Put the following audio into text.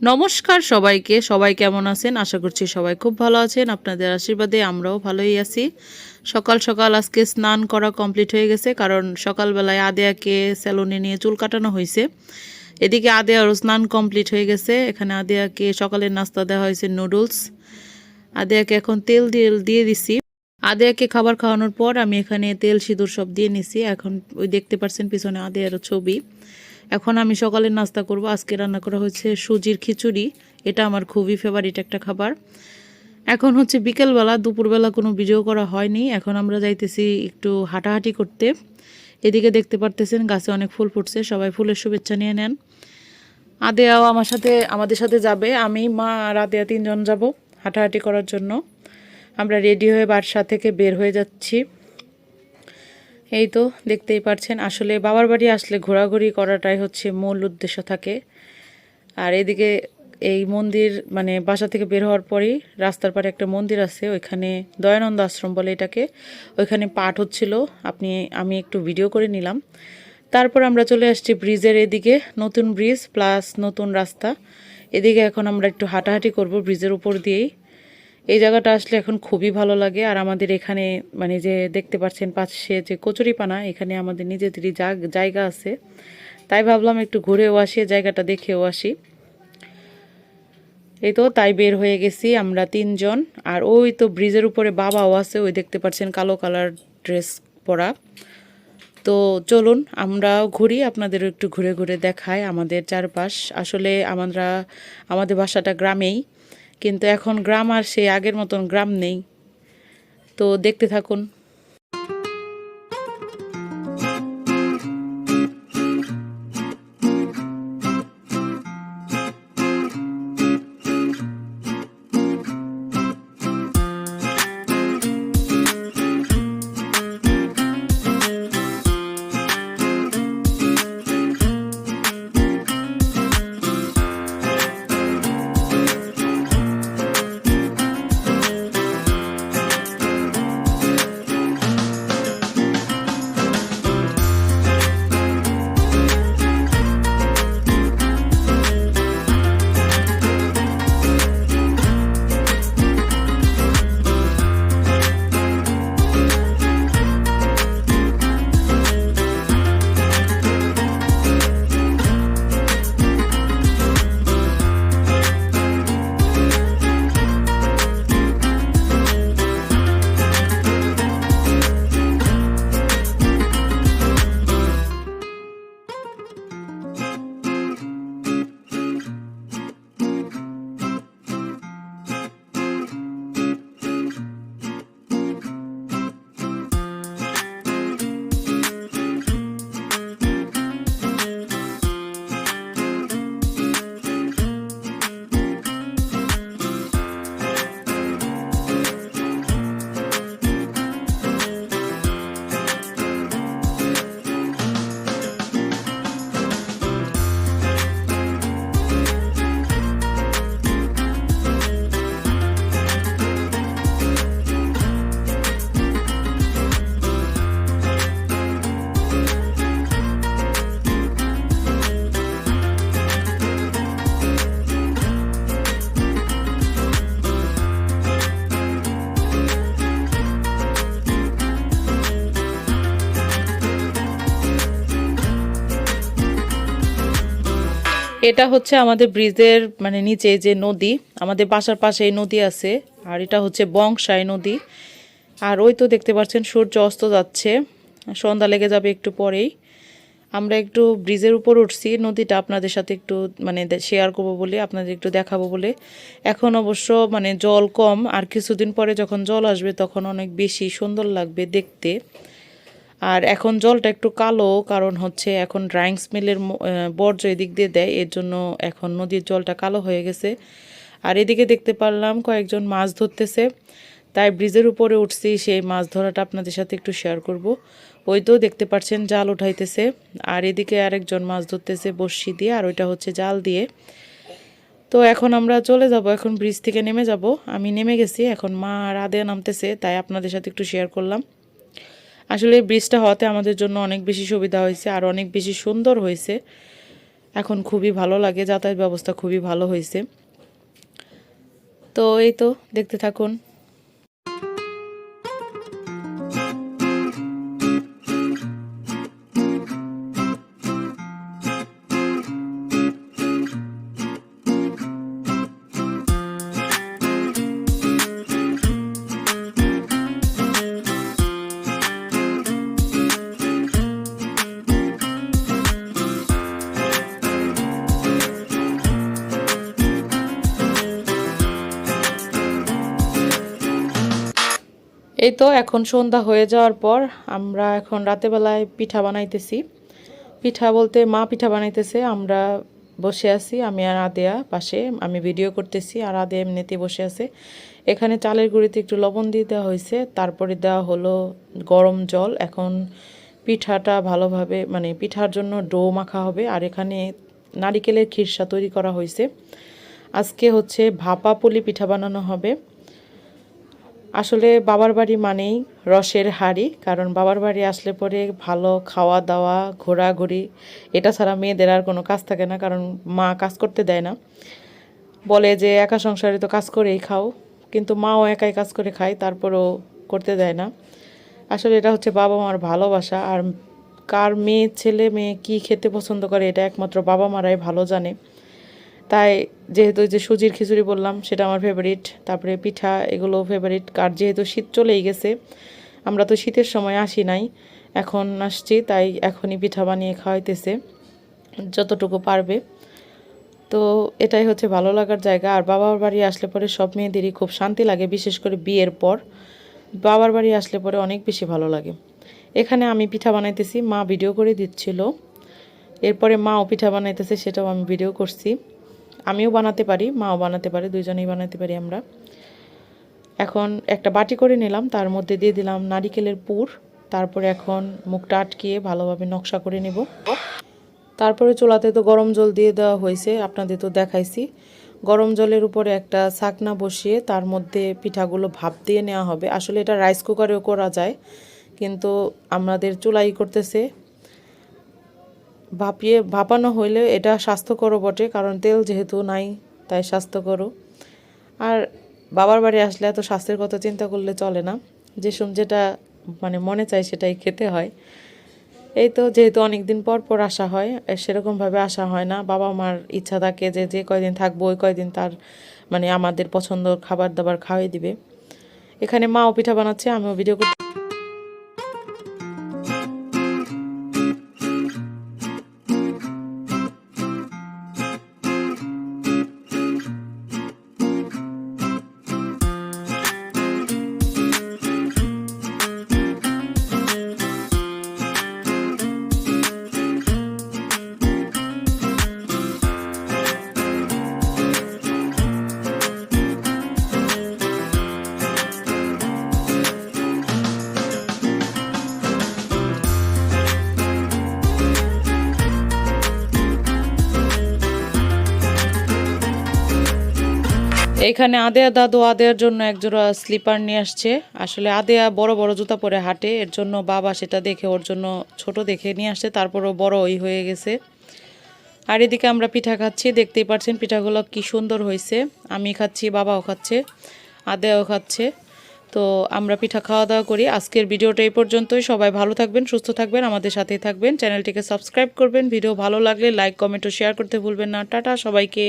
নমস্কার সবাইকে, সবাই কেমন আছেন? আশা করছি সবাই খুব ভালো আছেন। আপনাদের আশীর্বাদে আমরাও ভালোই আছি। সকাল সকাল আজকে স্নান করা কমপ্লিট হয়ে গেছে, কারণ সকালবেলায় আদেয়াকে স্যালুনে নিয়ে চুল কাটানো হয়েছে। এদিকে আদেয়ারও স্নান কমপ্লিট হয়ে গেছে। এখানে আদেয়াকে সকালের নাস্তা দেওয়া হয়েছে নুডলস। আদেয়াকে এখন তেল দিয়ে দিয়ে দিছি। আদেয়াকে খাবার খাওয়ানোর পর আমি এখানে তেল সিঁদুর সব দিয়ে নিছি। এখন ওই দেখতে পাচ্ছেন পিছনে আদেয়ারও ছবি। এখন আমি সকালের নাস্তা করব। আজকে রান্না করা হচ্ছে সুজির খিচুড়ি। এটা আমার খুবই ফেভারিট একটা খাবার। এখন হচ্ছে বিকেলবেলা, দুপুরবেলা কোনো ভিডিও করা হয়নি। এখন আমরা যাইতেছি একটু হাঁটাহাঁটি করতে। এদিকে দেখতে পারতেছেন, গাছে অনেক ফুল ফুটছে। সবাই ফুলের শুভেচ্ছা নিয়ে নেন। আদেয়াও আমার সাথে, আমাদের সাথে যাবে। আমি, মা আর আদেয়া তিনজন যাব হাঁটাহাঁটি করার জন্য। আমরা রেডি হয়ে বাসা থেকে বের হয়ে যাচ্ছি। এই তো, দেখতেই পারছেন, আসলে বাবার বাড়ি আসলে ঘোরাঘুরি করাটাই হচ্ছে মূল উদ্দেশ্য থাকে। আর এদিকে এই মন্দির মানে বাসা থেকে বের হওয়ার পরেই রাস্তার পাড়ে একটা মন্দির আছে, ওইখানে দয়ানন্দ আশ্রম বলে এটাকে, ওইখানে পাঠ হচ্ছিল। আপনি, আমি একটু ভিডিও করে নিলাম। তারপর আমরা চলে আসছি ব্রিজের এদিকে, নতুন ব্রিজ প্লাস নতুন রাস্তা। এদিকে এখন আমরা একটু হাঁটাহাঁটি করব ব্রিজের উপর দিয়েই। এই জায়গাটা আসলে এখন খুবই ভালো লাগে। আর আমাদের এখানে মানে যে দেখতে পাচ্ছেন পাশে যে কচুরিপানা, এখানে আমাদের নিজেদেরই জায়গা আছে। তাই ভাবলাম একটু ঘুরেও আসি জায়গাটা দেখেও আসি। এই তো তাই বের হয়ে গেছি আমরা তিনজন। আর ওই তো ব্রিজের উপরে বাবাও আছে, ওই দেখতে পাচ্ছেন কালো কালার ড্রেস পরা। তো চলুন, আমরাও ঘুরি আপনাদের একটু ঘুরে ঘুরে দেখায় আমাদের চারপাশ। আসলে আমরা, আমাদের বাসাটা গ্রামেই। কিন্তু এখন গ্রাম আর সেই আগের মতন গ্রাম নেই। তো দেখতে থাকুন। এটা হচ্ছে আমাদের ব্রিজের মানে নিচে যে নদী, আমাদের বাসার পাশে এই নদী আছে, আর এটা হচ্ছে বংশাই নদী। আর ওই তো দেখতে পাচ্ছেন, সূর্য অস্ত যাচ্ছে, সন্ধ্যা লেগে যাবে একটু পরেই। আমরা একটু ব্রিজের উপর উঠছি, নদীটা আপনাদের সাথে একটু মানে শেয়ার করব বলে, আপনাদের একটু দেখাবো বলে। এখন অবশ্য মানে জল কম, আর কিছুদিন পরে যখন জল আসবে, তখন অনেক বেশি সুন্দর লাগবে দেখতে। আর এখন জলটা একটু কালো, কারণ হচ্ছে এখন ড্রাইং স্মেলের বর্জ্য এদিক দিয়ে দেয়, এর জন্য এখন নদীর জলটা কালো হয়ে গেছে। আর এদিকে দেখতে পারলাম কয়েকজন মাছ ধরতেছে, তাই ব্রিজের উপরে উঠছি, সেই মাছ ধরাটা আপনাদের সাথে একটু শেয়ার করব। ওই তো দেখতে পাচ্ছেন জাল উঠাইতেছে, আর এদিকে আরেকজন মাছ ধরতেছে বড়শি দিয়ে, আর ওইটা হচ্ছে জাল দিয়ে। তো এখন আমরা চলে যাব, এখন ব্রিজ থেকে নেমে যাব। আমি নেমে গেছি, এখন মা আর আদে নামতেছে, তাই আপনাদের সাথে একটু শেয়ার করলাম। আসলে ব্রিজটা হওয়াতে আমাদের জন্য অনেক বেশি সুবিধা হয়েছে আর অনেক বেশি সুন্দর হয়েছে। এখন খুবই ভালো লাগে, যাতায়াত ব্যবস্থা খুবই ভালো হয়েছে। তো এই তো, দেখতে থাকুন। এই তো এখন সন্ধ্যা হয়ে যাওয়ার পর আমরা এখন রাতেবেলায় পিঠা বানাইতেছি। পিঠা বলতে মা পিঠা বানাইতেছে, আমরা বসে আছি, আমি আর আদেয়া পাশে, আমি ভিডিও করতেছি, আর আদেয়া এমনিতে বসে আছে। এখানে চালের গুঁড়িতে একটু লবণ দিয়ে দেওয়া হয়েছে, তারপরে দেওয়া হলো গরম জল। এখন পিঠাটা ভালোভাবে মানে পিঠার জন্য ডো মাখা হবে, আর এখানে নারিকেলের খিরসা তৈরি করা হয়েছে। আজকে হচ্ছে ভাপা পুলি পিঠা বানানো হবে। আসলে বাবার বাড়ি মানেই রসের হাড়ি, কারণ বাবার বাড়ি আসলে পরে ভালো খাওয়া দাওয়া ঘোরাঘুরি, এটা ছাড়া মেয়েদের আর কোনো কাজ থাকে না, কারণ মা কাজ করতে দেয় না। বলে যে, একা সংসারে তো কাজ করেই খাও। কিন্তু মাও একাই কাজ করে খায়, তারপরও করতে দেয় না। আসলে এটা হচ্ছে বাবা মার ভালোবাসা, আর কার মেয়ে, ছেলে মেয়ে কি খেতে পছন্দ করে, এটা একমাত্র বাবা মারাই ভালো জানে। তাই যেহেতু যে সুজির খিচুড়ি বললাম, সেটা আমার ফেভারিট তারপরে পিঠা এগুলো ফেভারিট কার যেহেতু শীত চলেই গেছে, আমরা তো শীতের সময় আসি নাই। এখন আসছি, তাই এখনই পিঠা বানিয়ে খাওয়াইতেছে, যতটুকু পারবে। তো এটাই হচ্ছে ভালো লাগার জায়গা। আর বাবার বাড়ি আসলে পরে সব মেয়েদেরই খুব শান্তি লাগে, বিশেষ করে বিয়ের পর। বাবার বাড়ি আসলে পরে অনেক বেশি ভালো লাগে। এখানে আমি পিঠা বানাইতেছি, মা ভিডিও করে দিচ্ছিল। এরপরে মাও পিঠা বানাইতেছে, সেটাও আমি ভিডিও করছি। আমিও বানাতে পারি, মাও বানাতে পারে, দুইজনেই বানাতে পারি আমরা। এখন একটা বাটি করে নিলাম, তার মধ্যে দিয়ে দিলাম নারিকেলের পুর, তারপরে এখন মুখটা আটকিয়ে ভালোভাবে নকশা করে নেব। তারপরে চুলাতে তো গরম জল দিয়ে দেওয়া হয়েছে, আপনাদের তো দেখাইছি। গরম জলের উপরে একটা ছাকনা বসিয়ে তার মধ্যে পিঠাগুলো ভাপ দিয়ে নেওয়া হবে। আসলে এটা রাইস কুকারেও করা যায়, কিন্তু আমাদের চুলাই করতেছে ভাপিয়ে, ভাপানো হইলে এটা স্বাস্থ্যকরও বটে, কারণ তেল যেহেতু নাই, তাই স্বাস্থ্যকরও। আর বাবার বাড়ি আসলে এত স্বাস্থ্যের কথা চিন্তা করলে চলে না। যে যেটা মানে মনে চাই সেটাই খেতে হয়। এই তো যেহেতু অনেক দিন পর পর আসা হয় সেরকমভাবে আসা হয় না। বাবা মার ইচ্ছা থাকে যে যে কয়দিন থাকব, ওই কয়দিন তার মানে আমাদের পছন্দ খাবার দাবার খাওয়াই দিবে। এখানে মাও পিঠা বানাচ্ছে, আমিও ভিডিও করতে এখানে আদেয়া দাদু আদেয়ার জন্য একজোড়া স্লিপার নিয়ে আসছে। আসলে আদেয়া বড় বড় জুতা পরে হাঁটে, এর জন্য বাবা সেটা দেখে ওর জন্য ছোট দেখে নিয়ে আসছে, তারপরও বড় ওই হয়ে গেছে। আর এদিকে আমরা পিঠা খাচ্ছি, দেখতেই পাচ্ছেন পিঠাগুলো কি সুন্দর হয়েছে। আমি খাচ্ছি, বাবাও খাচ্ছে, আদেয়াও খাচ্ছে। তো আমরা পিঠা খাওয়া দাওয়া করি। আজকের ভিডিওটা এই পর্যন্তই। সবাই ভালো থাকবেন, সুস্থ থাকবেন, আমাদের সাথেই থাকবেন। চ্যানেলটিকে সাবস্ক্রাইব করবেন। ভিডিও ভালো লাগলে লাইক, কমেন্ট ও শেয়ার করতে ভুলবেন না। টাটা সবাইকে।